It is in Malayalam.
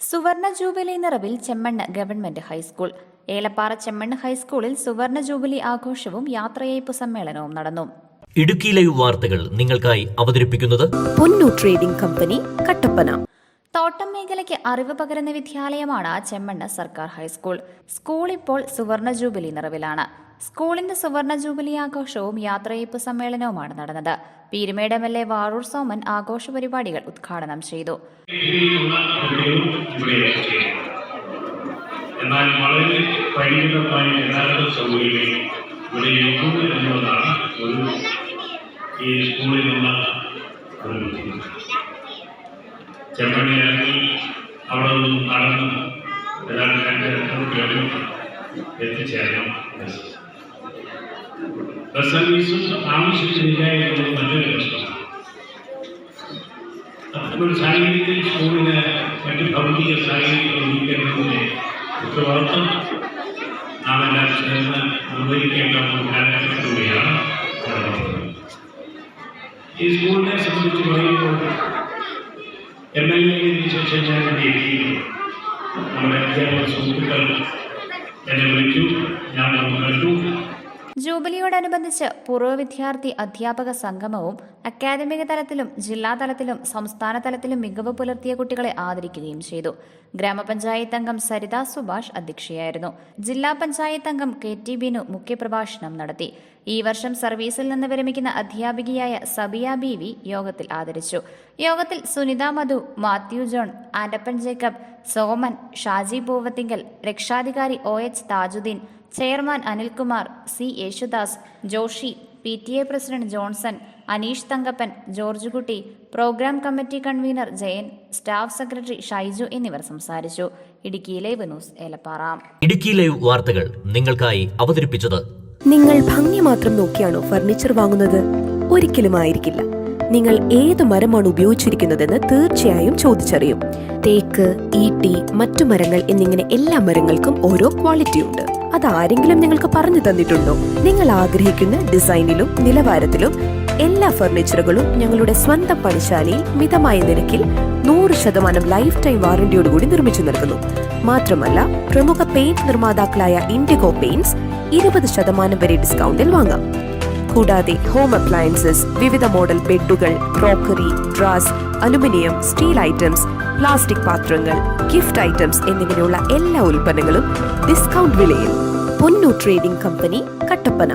സുവർണ ജൂബിലി നിറവിൽ Chemmannu government high school. Elappara Chemmannu ഹൈസ്കൂളിൽ സുവർണ ജൂബിലി ആഘോഷവും യാത്രയയപ്പ് സമ്മേളനവും നടന്നു. ഇടുക്കി ലൈവ് വാർത്തകൾ നിങ്ങൾക്കായി അവതരിപ്പിക്കുന്നത് പൊന്നു ട്രേഡിംഗ് കമ്പനി കട്ടപ്പന. തോട്ടം മേഖലയ്ക്ക് അറിവ് പകരുന്ന വിദ്യാലയമാണ് ചെമ്മണ്ണ് സർക്കാർ ഹൈസ്കൂൾ. സ്കൂൾ ഇപ്പോൾ സുവർണ ജൂബിലി നിറവിലാണ്. സ്കൂളിന്റെ സുവർണ ജൂബിലി ആഘോഷവും യാത്രയയപ്പ് സമ്മേളനവുമാണ് നടന്നത്. Peerumedu M L A Varoor Soman ആഘോഷ പരിപാടികൾ ഉദ്ഘാടനം ചെയ്തു. ഈ സ്കൂളിലുള്ള ഒരു ബുദ്ധിമുട്ട് ചെമ്മണ്ണി ഇറങ്ങി അവിടെ നിന്നും നടന്ന് ഏതാണ്ട് രണ്ട് രണ്ടര കിലോമീറ്റർ എത്തിച്ചേരണം ബസ് ബസ് സർവീസും ആവശ്യത്തിനില്ല എന്നുള്ളത് മറ്റൊരു പ്രശ്നമാണ് അത്തരമൊരു സാഹചര്യത്തിൽ സ്കൂളിന് മറ്റ് ഭൗതിക സാഹചര്യങ്ങൾ ഒരുക്കുന്നതിന്റെ ഉത്തരവാദിത്വം നാം എല്ലാം ചേർന്ന് നിർവഹിക്കേണ്ട ഒരു കാലഘട്ടത്തിലൂടെയാണ് കടന്നു പോകുന്നത്. ഈ സ്കൂളിനെ സംബന്ധിച്ച് പറയുമ്പോൾ എം എൽ എ ശേഷം ഞാൻ ഇവിടെ എത്തിയിരുന്നു നമ്മുടെ അധ്യാപക സുഹൃത്തുക്കൾ എന്നെ വിളിച്ചു ഞാൻ വന്ന് കണ്ടു ജൂബിലിയോടനുബന്ധിച്ച് പൂർവ വിദ്യാർത്ഥി അധ്യാപക സംഗമവും അക്കാദമിക തലത്തിലും ജില്ലാ തലത്തിലും സംസ്ഥാന തലത്തിലും മികവ് പുലർത്തിയ കുട്ടികളെ ആദരിക്കുകയും ചെയ്തു. ഗ്രാമപഞ്ചായത്ത് അംഗം സരിത സുഭാഷ് അധ്യക്ഷയായിരുന്നു. ജില്ലാ പഞ്ചായത്ത് അംഗം കെ ടി ബിനു മുഖ്യപ്രഭാഷണം നടത്തി. ഈ വർഷം സർവീസിൽ നിന്ന് വിരമിക്കുന്ന അധ്യാപികയായ സബിയ ബി വി യോഗത്തിൽ ആദരിച്ചു. യോഗത്തിൽ സുനിത മധു മാത്യു ജോൺ ആൻഡപ്പൻ ജേക്കബ് സോമൻ ഷാജി പൂവത്തിങ്കൽ രക്ഷാധികാരി O H Thajudheen chairman Anilkumar C Yesudas Joshi P T A president Johnson Aneesh Thankappan George Kutty program committee convener Jayan staff secretary Shyju എന്നിവർ സംസാരിച്ചു. Live news Elappara. Idukki live വാർത്തകൾ നിങ്ങൾക്കായി അവതരിപ്പിച്ചത് നിങ്ങൾ ഭംഗി മാത്രം നോക്കിയാണോ ഫർണിച്ചർ വാങ്ങുന്നത്? ഒരിക്കലും ആയിരിക്കില്ല നിങ്ങൾ ഏത് മരമാണ് ഉപയോഗിച്ചിരിക്കുന്നതെന്ന് തീർച്ചയായും ചോദിച്ചറിയും. തേക്ക് ഈട്ടി മറ്റു മരങ്ങൾ എന്നിങ്ങനെ എല്ലാ മരങ്ങൾക്കും ഓരോ ക്വാളിറ്റി ഉണ്ട്. അത് ആരെങ്കിലും നിങ്ങൾക്ക് പറഞ്ഞു തന്നിട്ടുണ്ടോ? നിങ്ങൾ ആഗ്രഹിക്കുന്ന ഡിസൈനിലും നിലവാരത്തിലും എല്ലാ ഫർണിച്ചറുകളും ഞങ്ങളുടെ സ്വന്തം പണിശാലയിൽ മിതമായ നിരക്കിൽ നൂറ് ശതമാനം ലൈഫ് ടൈം വാറന്റിയോടുകൂടി നിർമ്മിച്ചു നൽകുന്നു. മാത്രമല്ല പ്രമുഖ പെയിന്റ് നിർമ്മാതാക്കളായ ഇൻഡിഗോ പെയിന്റ്സ് ഇരുപത് ശതമാനം വരെ ഡിസ്കൗണ്ടിൽ വാങ്ങാം. കൂടാതെ ഹോം അപ്ലയൻസസ് വിവിധ model ബെഡുകൾ crockery drawers aluminium steel items plastic പാത്രങ്ങൾ ഗിഫ്റ്റ് ഐറ്റംസ് എന്നിങ്ങനെയുള്ള എല്ലാ ഉൽപ്പന്നങ്ങളും ഡിസ്കൗണ്ട് വിലയിൽ. പൊന്നു ട്രേഡിംഗ് കമ്പനി കട്ടപ്പന.